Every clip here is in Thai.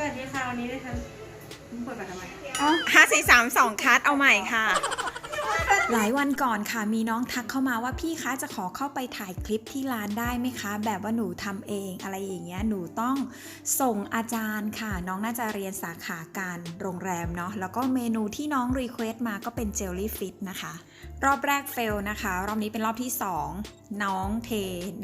สวัสดีค่ะ วันนี้ดิฉันมึงเปิดมาทำไม ห้าสี่สามสองคัดเอาใหม่ค่ะ หลายวันก่อนค่ะมีน้องทักเข้ามาว่าพี่คะจะขอเข้าไปถ่ายคลิปที่ร้านได้ไหมคะ แบบว่าหนูทำเองอะไรอย่างเงี้ยหนูต้องส่งอาจารย์ค่ะ น้องน่าจะเรียนสาขาการโรงแรมเนาะแล้วก็เมนูที่น้องรีเควสต์มาก็เป็นเจลลี่ฟิตนะคะ รอบแรกเฟลนะคะ รอบนี้เป็นรอบที่ 2 น้องเท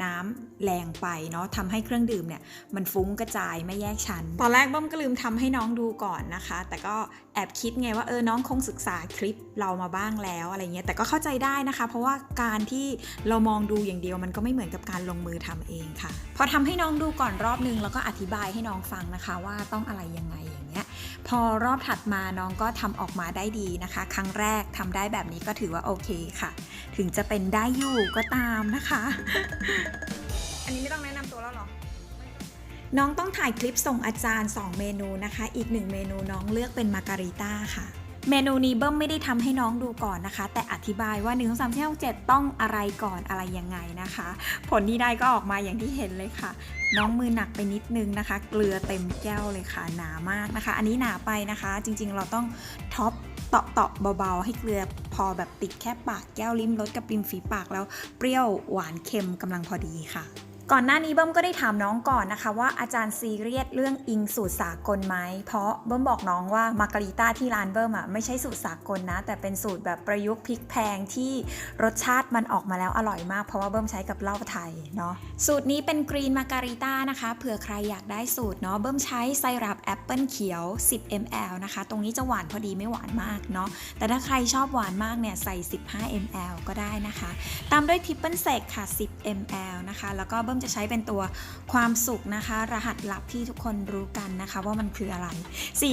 น้ำแรงไปเนาะทำให้เครื่องดื่มเนี่ยมันฟุ้งกระจายไม่แยกชั้นตอนแรกบ้อมก็ลืมทำให้น้องดูก่อนนะคะ แต่ก็แอบคิดไงว่าเออน้องคงศึกษาคลิปเรามาบ้างแล้วอะไรเงี้ยแต่ก็เข้าใจได้นะคะ เพราะว่าการที่เรามองดูอย่างเดียวมันก็ไม่เหมือนกับการลงมือทำเองค่ะ พอทำให้น้องดูก่อนรอบนึงแล้วก็อธิบายให้น้องฟังนะคะว่าต้องอะไรยังไงอย่างเงี้ยพอรอบถัดมาน้องก็ทำออกมาได้ดีนะคะ ครั้งแรกทำได้แบบนี้ก็ถือว่าโอเคค่ะ ถึงจะเป็นได้อยู่ก็ตามนะคะ อันนี้ไม่ต้องแนะนำตัวแล้วหรอน้องต้องถ่ายคลิปส่งอาจารย์ 2 เมนูนะคะ อีก 1 เมนูน้องเลือกเป็นมาการิต้าค่ะ เมนูนี้เบิ้มไม่ได้ทำให้น้องดูก่อนนะคะ แต่อธิบายว่า1 2 3 4 6 7ต้องอะไรก่อนอะไรยังไงนะคะ ผลที่ได้ก็ออกมาอย่างที่เห็นเลยค่ะ น้องมือหนักไปนิดนึงนะคะ เกลือเต็มแก้วเลยค่ะ หนามากนะคะ อันนี้หนาไปนะคะ จริงๆ เราต้องท็อปเตาะเตาะๆเบาๆ ให้เกลือพอแบบติดแค่ปากแก้วลิ้มรสกับริมฝีปากแล้วเปรี้ยวหวานเค็มกำลังพอดีค่ะ ก่อนหน้านี้เบิ้มก็ได้ถามน้องก่อนนะคะว่าอาจารย์ซีเรียสเรื่องอิงสูตรสากลไหม เพราะเบิ้มบอกน้องว่ามาการิต้าที่ร้านเบิ้มอะไม่ใช่สูตรสากลนะ แต่เป็นสูตรแบบประยุกต์พริกแพงที่รสชาติมันออกมาแล้วอร่อยมาก เพราะว่าเบิ้มใช้กับเหล้าไทยเนาะสูตรนี้เป็นกรีนมาการิต้านะคะเผื่อใครอยากได้สูตรเนาะเบิ้มใช้ไซรัปแอปเปิลเขียว 10 ml นะคะ ตรงนี้จะหวานพอดีไม่หวานมากเนาะแต่ถ้าใครชอบหวานมากเนี่ยใส่ 15 ml ก็ได้นะคะ ตามด้วยทิปเปิลเซกค่ะ 10 ml นะคะแล้วก็เบิ้มมจะใช้เป็นตัวความสุขนะคะ รหัสลับที่ทุกคนรู้กันนะคะว่ามันคืออะไร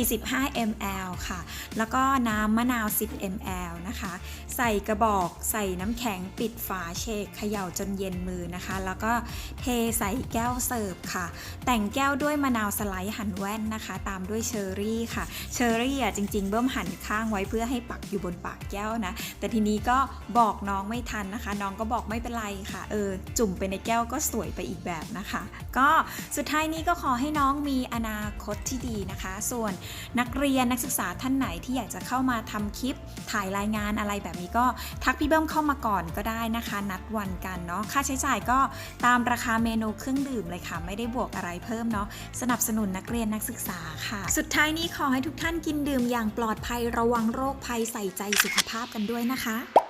45 ml ค่ะ แล้วก็น้ำมะนาว 10 ml นะคะ ใส่กระบอกใส่น้ำแข็งปิดฝาเชคเขย่าจนเย็นมือนะคะ แล้วก็เทใส่แก้วเสิร์ฟค่ะ แต่งแก้วด้วยมะนาวสไลด์หั่นแว่นนะคะ ตามด้วยเชอร์รี่ค่ะ เชอร์รี่อะจริง ๆ เบิ้มหั่นข้างไว้เพื่อให้ปักอยู่บนปากแก้วนะ แต่ทีนี้ก็บอกน้องไม่ทันนะคะ น้องก็บอกไม่เป็นไรค่ะ เออ จุ่มไปในแก้วก็สวยไปอีกแบบนะคะ ก็สุดท้ายนี้ก็ขอให้น้องมีอนาคตที่ดีนะคะ ส่วนนักเรียนนักศึกษาท่านไหนที่อยากจะเข้ามาทำคลิปถ่ายรายงานอะไรแบบนี้ก็ทักพี่เบิ้มเข้ามาก่อนก็ได้นะคะ นัดวันกันเนาะค่าใช้จ่ายก็ตามราคาเมนูเครื่องดื่มเลยค่ะ ไม่ได้บวกอะไรเพิ่มเนาะสนับสนุนนักเรียนนักศึกษาค่ะ สุดท้ายนี้ขอให้ทุกท่านกินดื่มอย่างปลอดภัยระวังโรคภัยใส่ใจสุขภาพกันด้วยนะคะ